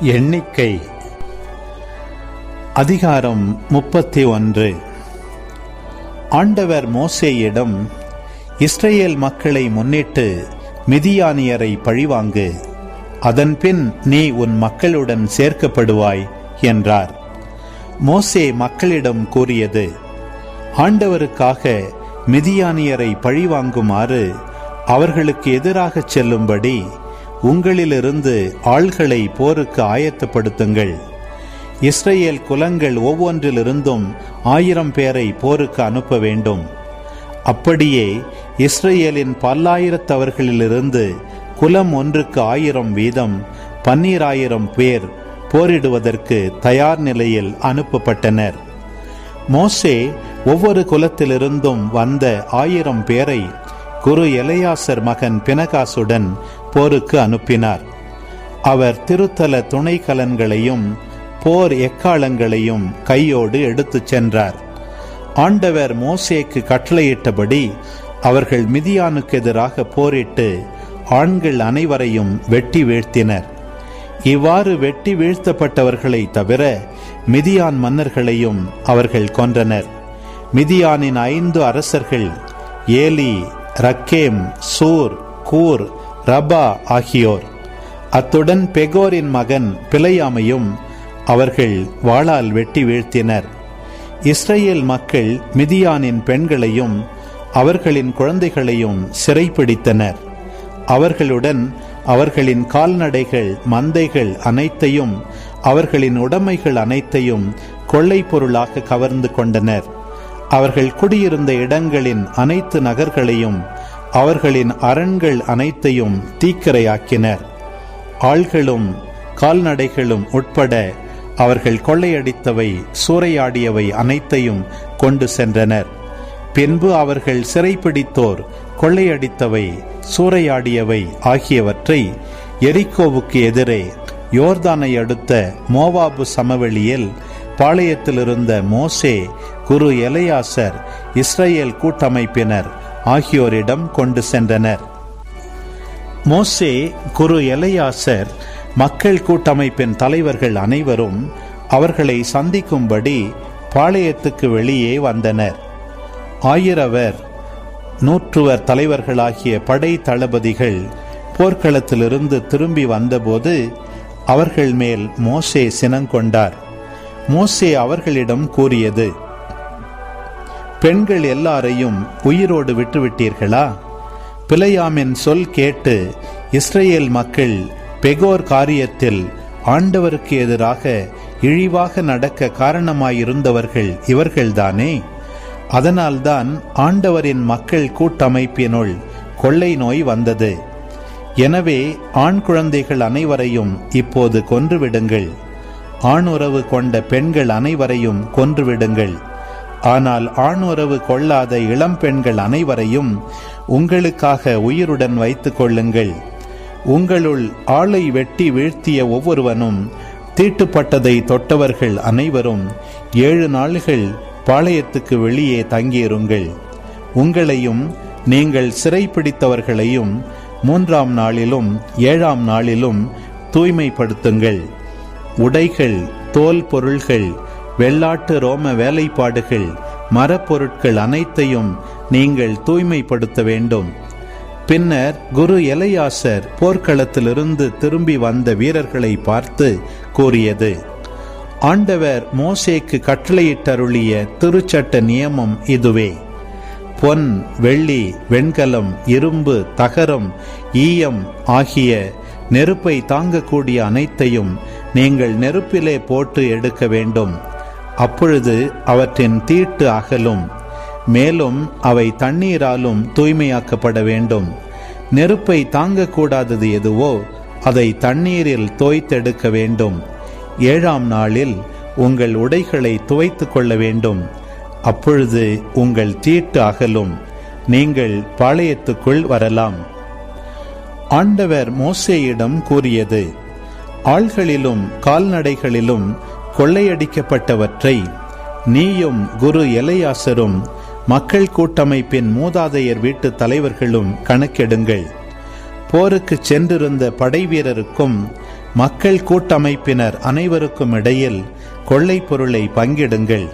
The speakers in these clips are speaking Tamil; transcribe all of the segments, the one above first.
எண்ணிக்கை. அதிகாரம் முப்பத்தி ஒன்று ஆண்டவர் மோசேயிடம் இஸ்ரேல் மக்களை முன்னிட்டு மிதியானியரை பழிவாங்கு அதன்பின் நீ உன் மக்களுடன் சேர்க்கப்படுவாய் என்றார். மோசே மக்களிடம் கூறியது ஆண்டவருக்காக மிதியானியரை பழிவாங்குமாறு அவர்களுக்கு எதிராகச் செல்லும்படி உங்களிலிருந்து ஆள்களை போருக்கு ஆயத்தப்படுத்துங்கள். இஸ்ரேல் குலங்கள் ஒவ்வொன்றிலிருந்தும் ஆயிரம் பேரை போருக்கு அனுப்ப வேண்டும். அப்படியே இஸ்ரேலின் பல்லாயிரத்தவர்களிலிருந்து குலம் ஒன்றுக்கு ஆயிரம் வீதம் பன்னீராயிரம் பேர் போரிடுவதற்கு தயார் நிலையில் அனுப்பப்பட்டனர். மோசே ஒவ்வொரு குலத்திலிருந்தும் வந்த ஆயிரம் பேரை குரு எலையாசர் மகன் பினகாசுடன் போருக்கு அனுப்பினார். அவர் திருத்தல துணைக்கலன்களையும் போர் எக்காலங்களையும் கையோடு எடுத்துச் சென்றார். ஆண்டவர் மோசேக்கு கட்டளையிட்டபடி அவர்கள் மிதியானுக்கு எதிராக போரிட்டு ஆண்கள் அனைவரையும் வெட்டி வீழ்த்தினர். இவ்வாறு வெட்டி வீழ்த்தப்பட்டவர்களை தவிர மிதியான் மன்னர்களையும் அவர்கள் கொன்றனர். மிதியானின் ஐந்து அரசர்கள் ஏலி ரக்கேம் சூர் கூர் ரபா ஆகியோர். அத்துடன் பெகோரின் மகன் பிழையாமையும் அவர்கள் வாளால் வெட்டி வீழ்த்தினர். இஸ்ரேல் மக்கள் மிதியானின் பெண்களையும் அவர்களின் குழந்தைகளையும் சிறைப்பிடித்தனர். அவர்களுடன் அவர்களின் கால்நடைகள் மந்தைகள் அனைத்தையும் அவர்களின் உடைமைகள் அனைத்தையும் கொள்ளை பொருளாக கவர்ந்து கொண்டனர். அவர்கள் குடியிருந்த இடங்களின் அனைத்து நகர்களையும் அவர்களின் அரண்கள் அனைத்தையும் தீக்கரையாக்கினர். ஆள்களும் கால்நடைகளும் உட்பட அவர்கள் கொள்ளையடித்தவை சூறையாடியவை அனைத்தையும் கொண்டு சென்றனர். பின்பு அவர்கள் சிறைப்பிடித்தோர் கொள்ளையடித்தவை சூறையாடியவை ஆகியவற்றை எரிக்கோவுக்கு எதிரே யோர்தானை அடுத்த மோவாபு சமவெளியில் பாளையத்திலிருந்த மோசே குரு எலையாசர் இஸ்ரேல் கூட்டமைப்பினர் ஆகியோரிடம் கொண்டு சென்றனர். மோசே குரு எலையாசர் மக்கள் கூட்டமைப்பின் தலைவர்கள் அனைவரும் அவர்களை சந்திக்கும்படி பாளையத்துக்கு வெளியே வந்தனர். ஆயிரவர் நூற்றுவர் தலைவர்களாகிய படை தளபதிகள் போர்க்களத்திலிருந்து திரும்பி வந்தபோது அவர்கள் மேல் மோசே சினங்கொண்டார். மோசே அவர்களிடம் கூறியது பெண்கள் எல்லாரையும் உயிரோடு விட்டுவிட்டீர்களா? பிழையாமின் சொல் கேட்டு இஸ்ரேல் மக்கள் பெகோர் காரியத்தில் ஆண்டவருக்கு எதிராக இழிவாக நடக்க காரணமாயிருந்தவர்கள் இவர்கள்தானே? அதனால்தான் ஆண்டவரின் மக்கள் கூட்டமைப்பினுள் கொள்ளை நோய் வந்தது. எனவே ஆண் குழந்தைகள் அனைவரையும் இப்போது கொன்றுவிடுங்கள். ஆண் உறவு கொண்ட பெண்கள் அனைவரையும் கொன்றுவிடுங்கள். ஆனால் ஆண் உறவு கொள்ளாத இளம் பெண்கள் அனைவரையும் உங்களுக்காக உயிருடன் வைத்துக் கொள்ளுங்கள். உங்களுள் ஆளை வெட்டி வீழ்த்திய ஒவ்வொருவனும் தீட்டுப்பட்டதை தொட்டவர்கள் அனைவரும் ஏழு நாள்கள் பாளையத்துக்கு வெளியே தங்கியிருங்கள். உங்களையும் நீங்கள் சிறைப்பிடித்தவர்களையும் மூன்றாம் நாளிலும் ஏழாம் நாளிலும் தூய்மைப்படுத்துங்கள். உடைகள் தோல் பொருள்கள் வெள்ளாட்டு ரோம வேலைப்பாடுகள் மரப்பொருட்கள் அனைத்தையும் நீங்கள் தூய்மைப்படுத்த வேண்டும். பின்னர் குரு எலையாசர் போர்க்களத்திலிருந்து திரும்பி வந்த வீரர்களை பார்த்து கூறியது ஆண்டவர் மோசேக்கு கட்டளையிட்டருளிய திருச்சட்ட நியமம் இதுவே. பொன் வெள்ளி வெண்கலம் இரும்பு தகரம் ஈயம் ஆகிய நெருப்பை தாங்கக்கூடிய அனைத்தையும் நீங்கள் நெருப்பிலே போட்டு எடுக்க வேண்டும். அப்பொழுது அவற்றின் தீட்டு அகலும். மேலும் அவை தண்ணீராலும் தூய்மையாக்கப்பட வேண்டும். நெருப்பை தாங்கக்கூடாதது எதுவோ அதை தண்ணீரில் தோய்த்தெடுக்க வேண்டும். ஏழாம் நாளில் உங்கள் உடைகளை துவைத்து கொள்ள வேண்டும். அப்பொழுது உங்கள் தீட்டு அகலும். நீங்கள் பாளையத்துக்குள் வரலாம். ஆண்டவர் மோசேயிடம் கூறியது ஆள்களிலும் கால்நடைகளிலும் கொள்ளையடிக்கப்பட்டவற்றை நீயும் குரு எலையாசரும் மக்கள் கூட்டமைப்பின் மூதாதையர் வீட்டு தலைவர்களும் கணக்கெடுங்கள். போருக்கு சென்றிருந்த படைவீரருக்கும் மக்கள் கூட்டமைப்பினர் அனைவருக்கும் இடையில் கொள்ளை பொருளை பங்கிடுங்கள்.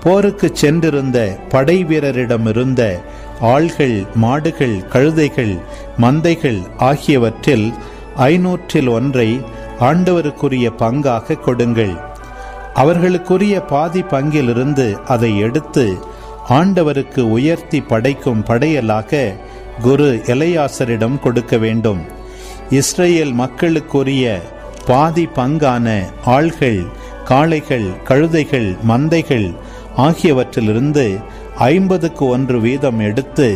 போருக்கு சென்றிருந்த படை வீரரிடமிருந்த ஆள்கள் மாடுகள் கழுதைகள் மந்தைகள் ஆகியவற்றில் ஐநூற்றில் ஒன்றை ஆண்டவருக்குரிய பங்காக கொடுங்கள். அவர்களுக்குரிய பாதி பங்கிலிருந்து அதை எடுத்து ஆண்டவருக்கு உயர்த்தி படைக்கும் படையலாக குரு எலையாசரிடம் கொடுக்க வேண்டும். இஸ்ரேல் மக்களுக்குரிய பாதி பங்கான ஆள்கள் காளைகள் கழுதைகள் மந்தைகள் ஆகியவற்றிலிருந்து ஐம்பதுக்கு ஒன்று வீதம் எடுத்து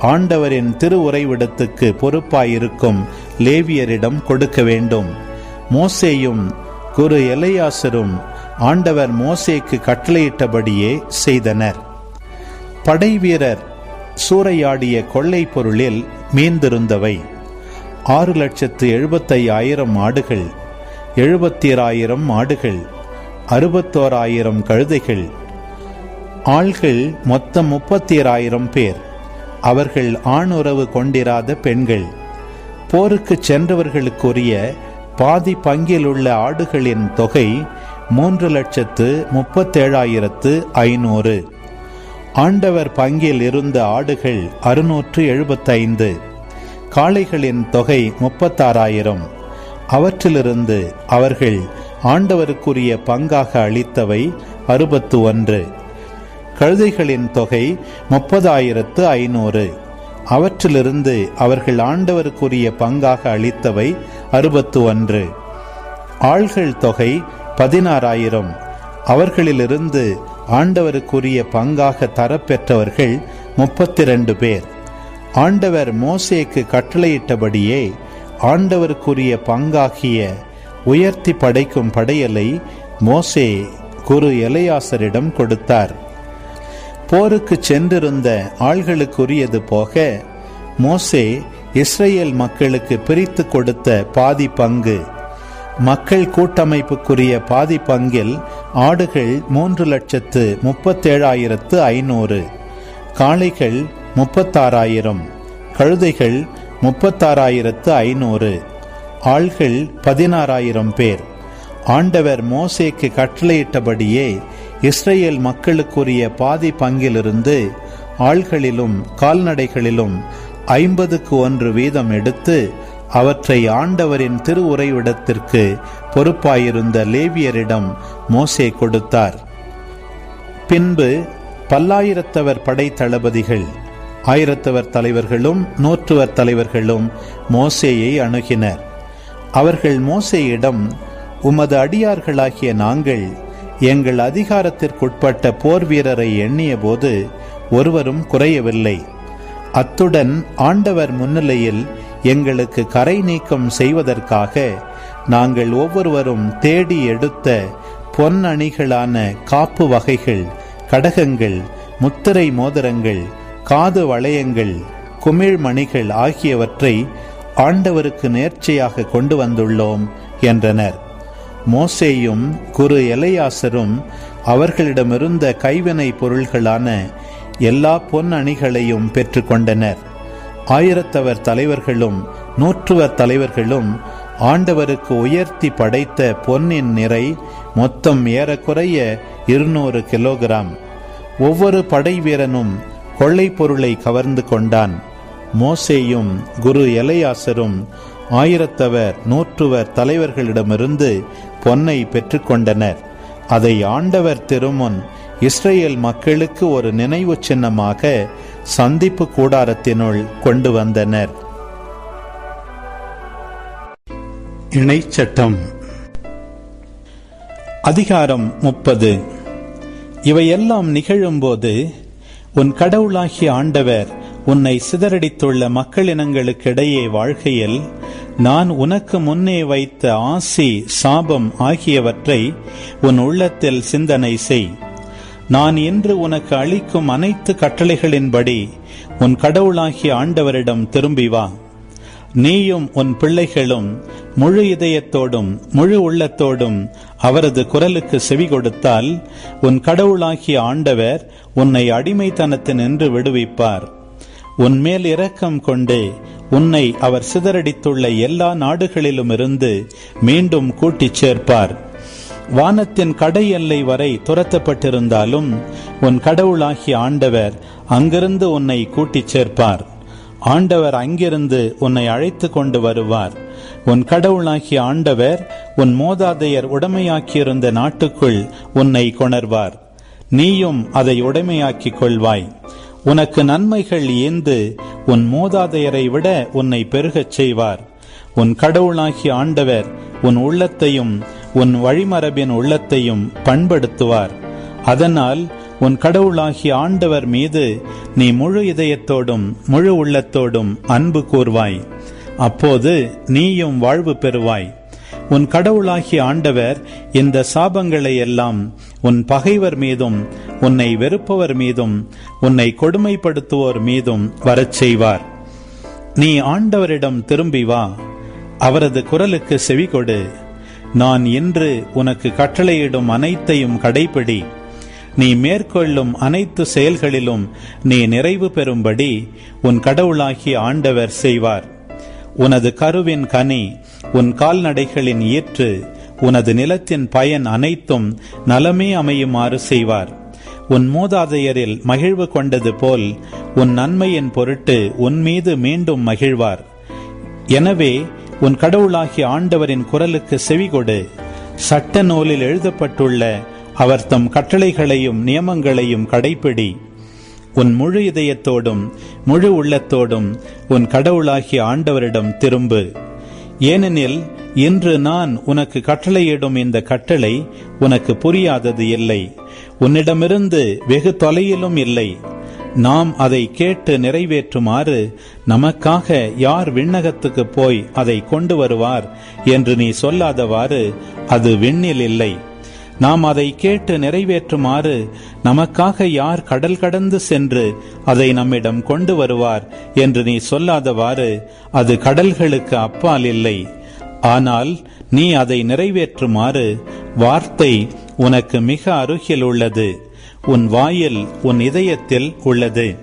ஆண்டவரின் திருவுறைவிடத்துக்கு பொறுப்பாயிருக்கும் லேவியரிடம் கொடுக்க வேண்டும். மோசேயும் குரு எலையாசரும் ஆண்டவர் மோசேக்கு கட்டளையிட்டபடியே செய்தனர். படை வீரர் சூறையாடிய கொள்ளை பொருளில் மீந்திருந்தவை. ஆறு லட்சத்து எழுபத்தையாயிரம் ஆடுகள் எழுபத்திராயிரம் மாடுகள் அறுபத்தோராயிரம் கழுதைகள். ஆள்கள் மொத்தம் முப்பத்தீராயிரம் பேர். அவர்கள் ஆணுறவு கொண்டிராத பெண்கள். போருக்கு சென்றவர்களுக்குரிய பாதி பங்கில் உள்ள ஆடுகளின் தொகை மூன்று லட்சத்து முப்பத்தேழாயிரத்து ஐநூறு. ஆண்டவர் பங்கில் இருந்த ஆடுகள் அறுநூற்று எழுபத்தைந்து. காளைகளின் தொகை முப்பத்தாறாயிரம். அவற்றிலிருந்து அவர்கள் ஆண்டவருக்குரிய பங்காக அளித்தவை அறுபத்து ஒன்று கழுதைகளின் தொகை முப்பதாயிரத்து ஐநூறு. அவற்றிலிருந்து அவர்கள் ஆண்டவருக்குரிய பங்காக அளித்தவை அறுபத்து ஒன்று ஆள்கள் தொகை பதினாறாயிரம். அவர்களிலிருந்து ஆண்டவருக்குரிய பங்காக தரப்பெற்றவர்கள் முப்பத்தி ரெண்டு பேர். ஆண்டவர் மோசேக்கு கட்டளையிட்டபடியே ஆண்டவருக்குரிய பங்காகிய உயர்த்தி படைக்கும் படையலை மோசே குரு எலையாசரிடம் கொடுத்தார். போருக்கு சென்றிருந்த ஆள்களுக்குரியது போக மோசே இஸ்ரேல் மக்களுக்கு பிரித்து கொடுத்த பாதி பங்கு மக்கள் கூட்டமைப்புக்குரிய பாதி பங்கில் ஆடுகள் மூன்று லட்சத்து முப்பத்தேழாயிரத்து ஐநூறு காளைகள் முப்பத்தாறாயிரம் கழுதைகள் முப்பத்தாறாயிரத்து ஐநூறு ஆள்கள் பதினாறாயிரம் பேர். ஆண்டவர் மோசேக்கு கட்டளையிட்டபடியே இஸ்ரேல் மக்களுக்குரிய பாதி பங்கிலிருந்து ஆள்களிலும் கால்நடைகளிலும் ஐம்பதுக்கு ஒன்று வீதம் எடுத்து அவற்றை ஆண்டவரின் திருவுரைவிடத்திற்கு பொறுப்பாயிருந்த லேவியரிடம் மோசே கொடுத்தார். பின்பு பல்லாயிரத்தவர் படை தளபதிகள் ஆயிரத்தவர் தலைவர்களும் நூற்றுவர் தலைவர்களும் மோசேயை அணுகினர். அவர்கள் மோசேயிடம் உமது அடியார்களாகிய நாங்கள் எங்கள் அதிகாரத்திற்குட்பட்ட போர் வீரரை எண்ணியபோது ஒருவரும் குறையவில்லை. அத்துடன் ஆண்டவர் முன்னிலையில் எங்களுக்கு கரை நீக்கம் செய்வதற்காக நாங்கள் ஒவ்வொருவரும் தேடி எடுத்த பொன்னணிகளான காப்பு வகைகள் கடகங்கள் முத்திரை மோதிரங்கள் காது வளையங்கள் குமிழ் மணிகள் ஆகியவற்றை ஆண்டவருக்கு நேர்ச்சையாக கொண்டு வந்துள்ளோம் என்றனர். மோசேயும் குரு எலையாசரும் அவர்களிடமிருந்த கைவினை பொருள்களான எல்லா பொன் அணிகளையும் பெற்றுக்கொண்டனர். ஆயிரத்தவர் தலைவர்களும் நூற்றுவர் தலைவர்களும் ஆண்டவருக்கு உயர்த்தி படைத்த பொன்னின் நிறை மொத்தம் ஏறக்குறைய இருநூறு கிலோகிராம். ஒவ்வொரு படை வீரனும் கொள்ளை பொருளை கவர்ந்து கொண்டான். மோசேயும் குரு எலையாசரும் ஆயிரத்தவர் நூற்றுவர் தலைவர்களிடமிருந்து பொன்னை பெற்றுக்கொண்டனர் அதை ஆண்டவர் திருமுன் இஸ்ரேல் மக்களுக்கு ஒரு நினைவு சின்னமாக சந்திப்பு கூடாரத்தினுள் கொண்டு வந்தனர். இணைச்சட்டம். அதிகாரம் முப்பது. இவையெல்லாம் நிகழும்போது உன் கடவுளாகிய ஆண்டவர் உன்னை சிதறடித்துள்ள மக்களினங்களுக்கிடையே வாழ்கையில் நான் உனக்கு முன்னே வைத்த ஆசி சாபம் ஆகியவற்றை உன் உள்ளத்தில் சிந்தனை செய். நான் இன்று உனக்கு அளிக்கும் அனைத்து கட்டளைகளின்படி உன் கடவுளாகிய ஆண்டவரிடம் திரும்பி வா. நீயும் உன் பிள்ளைகளும் முழு இதயத்தோடும் முழு உள்ளத்தோடும் அவரது குரலுக்கு செவி கொடுத்தால் உன் கடவுளாகிய ஆண்டவர் உன்னை அடிமைத்தனத்தினின்று விடுவிப்பார். உன் மேல் இரக்கம் கொண்டு உன்னை அவர் சிதறடித்துள்ள எல்லா நாடுகளிலுமிருந்து மீண்டும் கூட்டிச் சேர்ப்பார். வானத்தின் கடை எல்லை வரை துரத்தப்பட்டிருந்தாலும் உன் கடவுளாகிய ஆண்டவர் அங்கிருந்து உன்னை கூட்டிச் சேர்ப்பார். ஆண்டவர் அங்கிருந்து உன்னை அழைத்து கொண்டு வருவார். உன் கடவுளாகிய ஆண்டவர் உன் மோதாதையர் உடமையாக்கியிருந்த நாட்டுக்குள் உன்னை கொணர்வார். நீயும் அதை உடைமையாக்கிக் கொள்வாய். உனக்கு நன்மைகள் ஏந்து உன் மோதாதையரை விட உன்னை பெருகச் செய்வார். உன் கடவுளாகிய ஆண்டவர் உன் உள்ளத்தையும் உன் வழிமரபின் உள்ளத்தையும் பண்படுத்துவார். அதனால் உன் கடவுளாகிய ஆண்டவர் மீது நீ முழு இதயத்தோடும் முழு உள்ளத்தோடும் அன்பு கூர்வாய். அப்போது நீயும் வாழ்வு பெறுவாய். உன் கடவுளாகிய ஆண்டவர் இந்த சாபங்களை எல்லாம் உன் பகைவர் மீதும் உன்னை வெறுப்பவர் மீதும் உன்னை கொடுமைப்படுத்துவோர் மீதும் வரச் செய்வார். நீ ஆண்டவரிடம் திரும்பி வா. அவரது குரலுக்கு செவி கொடு. நான் இன்று உனக்கு கட்டளையிடும் அனைத்தையும் கடைபிடி. நீ மேற்கொள்ளும் அனைத்து செயல்களிலும் நீ நிறைவு பெறும்படி உன் கடவுளாகிய ஆண்டவர் செய்வார். உனது கருவின் கனி உன் கால்நடைகளின் ஈற்று உனது நிலத்தின் பயன் அனைத்தும் நலமே அமையுமாறு செய்வார். உன் மூதாதையரில் மகிழ்வு கொண்டது போல் உன் நன்மையின் பொருட்டு உன் மீது மீண்டும் மகிழ்வார். எனவே உன் கடவுளாகிய ஆண்டவரின் குரலுக்கு செவிகொடு. சட்ட நூலில் எழுதப்பட்டுள்ள அவர் தம் கட்டளைகளையும் நியமங்களையும் கடைப்பிடி. உன் முழு இதயத்தோடும் முழு உள்ளத்தோடும் உன் கடவுளாகிய ஆண்டவரிடம் திரும்பு. ஏனெனில் இன்று நான் உனக்கு கட்டளையிடும் இந்த கட்டளை உனக்கு புரியாதது இல்லை. உன்னிடமிருந்து வெகு தொலையிலும் இல்லை. நாம் அதை கேட்டு நிறைவேற்றுமாறு நமக்காக யார் விண்ணகத்துக்கு போய் அதை கொண்டு வருவார் என்று நீ சொல்லாதவாறு அது விண்ணில் இல்லை. நாம் அதை கேட்டு நிறைவேற்றுமாறு நமக்காக யார் கடல் கடந்து சென்று அதை நம்மிடம் கொண்டு வருவார் என்று நீ சொல்லாதவாறு அது கடல்களுக்கு அப்பால் இல்லை. ஆனால் நீ அதை நிறைவேற்றுமாறு வார்த்தை உனக்கு மிக அருகில் உள்ளது. உன் வாயில் உன் இதயத்தில் உள்ளது.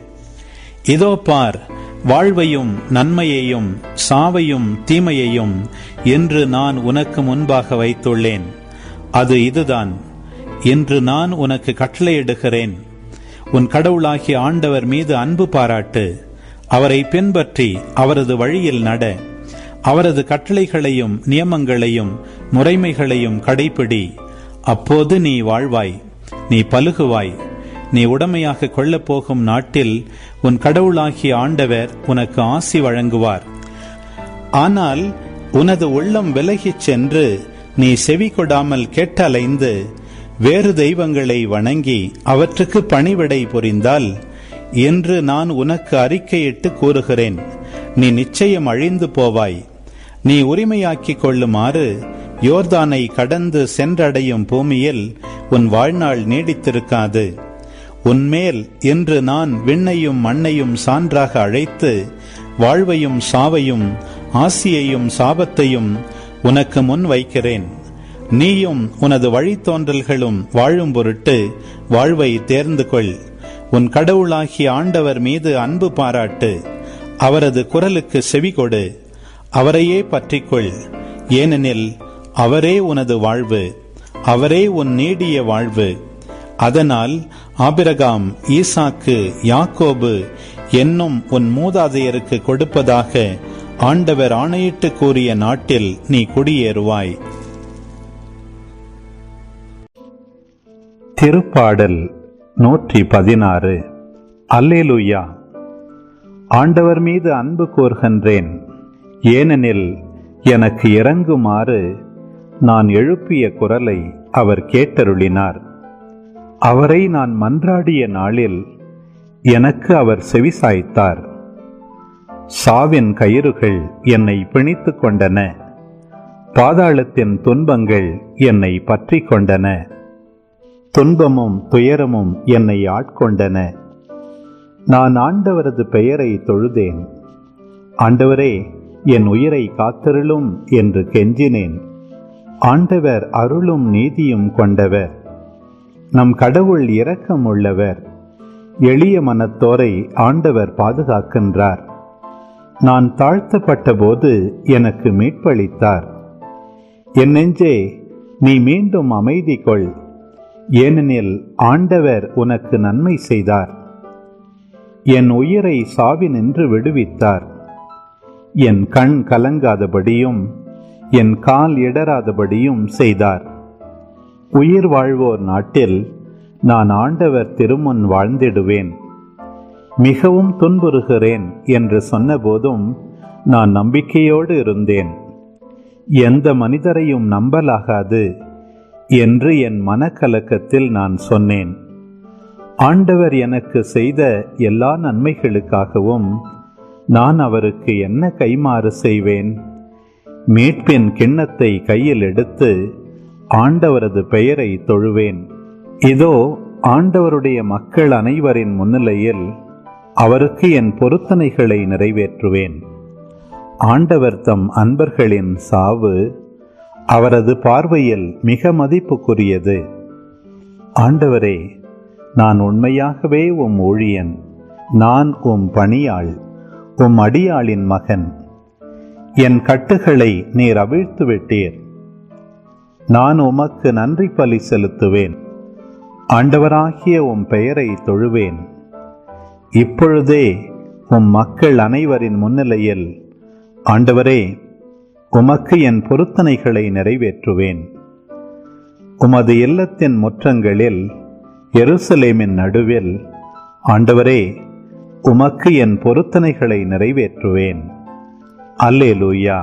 இதோ பார் வாழ்வையும் நன்மையையும் சாவையும் தீமையையும் என்று நான் உனக்கு முன்பாக வைத்துள்ளேன். அது இதுதான். என்று நான் உனக்கு கட்டளையிடுகிறேன். உன் கடவுளாகிய ஆண்டவர் மீது அன்பு பாராட்டு. அவரை பின்பற்றி அவரது வழியில் நட. அவரது கட்டளைகளையும் நியமங்களையும் முறைமைகளையும் கடைப்பிடி அப்போது நீ வாழ்வாய். நீ பலுகுவாய் நீ உடமையாக கொள்ளப் போகும் நாட்டில் உன் கடவுளாகிய ஆண்டவர் உனக்கு ஆசி வழங்குவார். ஆனால் உனது உள்ளம் விலகிச் சென்று நீ செவி கொடாமல் கேட்டலைந்து வேறு தெய்வங்களை வணங்கி அவற்றுக்கு பணிவிடை புரிந்தால் என்று நான் உனக்கு அறிக்கையிட்டு கூறுகிறேன். நீ நிச்சயம் அழிந்து போவாய். நீ உரிமையாக்கிக் கொள்ளுமாறு யோர்தானை கடந்து சென்றடையும் பூமியில் உன் வாழ்நாள் நீடித்திருக்காது. உன்மேல் இன்று நான் விண்ணையும் மண்ணையும் சான்றாக அழைத்து வாழ்வையும் சாவையும் ஆசியையும் சாபத்தையும் உனக்கு முன் வைக்கிறேன். நீயும் உனது வழித்தோன்றல்களும் வாழும் பொருட்டு வாழ்வை தேர்ந்து கொள் உன் கடவுளாகிய ஆண்டவர் மீது அன்பு பாராட்டு. அவரது குரலுக்கு செவி கொடு. அவரையே பற்றிக்கொள். ஏனெனில் அவரே உனது வாழ்வு. அவரே உன் நீடிய வாழ்வு. அதனால் ஆபிரகாம் ஈசாக்கு யாக்கோபு என்னும் உன் மூதாதையருக்கு கொடுப்பதாக ஆண்டவர் ஆணையிட்டு கூறிய நாட்டில் நீ குடியேறுவாய். திருப்பாடல் நூற்றி பதினாறு. அல்லேலுயா. ஆண்டவர் மீது அன்பு கூறுகின்றேன் ஏனெனில் எனக்கு இறங்குமாறு நான் எழுப்பிய குரலை அவர் கேட்டருளினார். அவரை நான் மன்றாடிய நாளில் எனக்கு அவர் செவிசாய்த்தார். சாவின் கயிறுகள் என்னை பிணித்து கொண்டன. பாதாளத்தின் துன்பங்கள் என்னை பற்றி கொண்டன. துன்பமும் துயரமும் என்னை ஆட்கொண்டன. நான் ஆண்டவரது பெயரை தொழுதேன். ஆண்டவரே என் உயிரை காத்தருளும் என்று கெஞ்சினேன். ஆண்டவர் அருளும் நீதியும் கொண்டவர். நம் கடவுள் இரக்கம் உள்ளவர் எளிய மனத்தோரை ஆண்டவர் பாதுகாக்கின்றார். நான் தாழ்த்தப்பட்ட போது எனக்கு மீட்பளித்தார். என் நெஞ்சே நீ மீண்டும் அமைதி கொள். ஏனெனில் ஆண்டவர் உனக்கு நன்மை செய்தார். என் உயிரை சாவி நின்று விடுவித்தார். என் கண் கலங்காதபடியும் என் கால் இடராதபடியும் செய்தார். உயிர் வாழ்வோர் நாட்டில் நான் ஆண்டவர் திருமுன் வாழ்ந்திடுவேன். மிகவும் துன்புறுகிறேன் என்று சொன்னபோதும் நான் நம்பிக்கையோடு இருந்தேன். எந்த மனிதரையும் நம்பலாகாது என்று என் மனக்கலக்கத்தில் நான் சொன்னேன். ஆண்டவர் எனக்கு செய்த எல்லா நன்மைகளுக்காகவும் நான் அவருக்கு என்ன கைமாறு செய்வேன்? மீட்பின் கிண்ணத்தை கையில் எடுத்து ஆண்டவரது பெயரை தொழுவேன். இதோ ஆண்டவருடைய மக்கள் அனைவரின் முன்னிலையில் அவருக்கு என் பொருத்தனைகளை நிறைவேற்றுவேன். ஆண்டவர் தம் அன்பர்களின் சாவு அவரது பார்வையில் மிக மதிப்புக்குரியது. ஆண்டவரே நான் உண்மையாகவே உம் ஊழியன் நான் உம் பணியாள் உம் அடியாளின் மகன். என் கட்டுகளை நீர் அவிழ்த்து விட்டீர் நான் உமக்கு நன்றி பலி செலுத்துவேன். ஆண்டவராகிய உம் பெயரை தொழுவேன். இப்பொழுதே உம் மக்கள் அனைவரின் முன்னிலையில் ஆண்டவரே உமக்கு என் பொருத்தனைகளை நிறைவேற்றுவேன். உமது இல்லத்தின் முற்றங்களில் எருசலேமின் நடுவில் ஆண்டவரே உமக்கு என் பொருத்தனைகளை நிறைவேற்றுவேன். அல்லேலூயா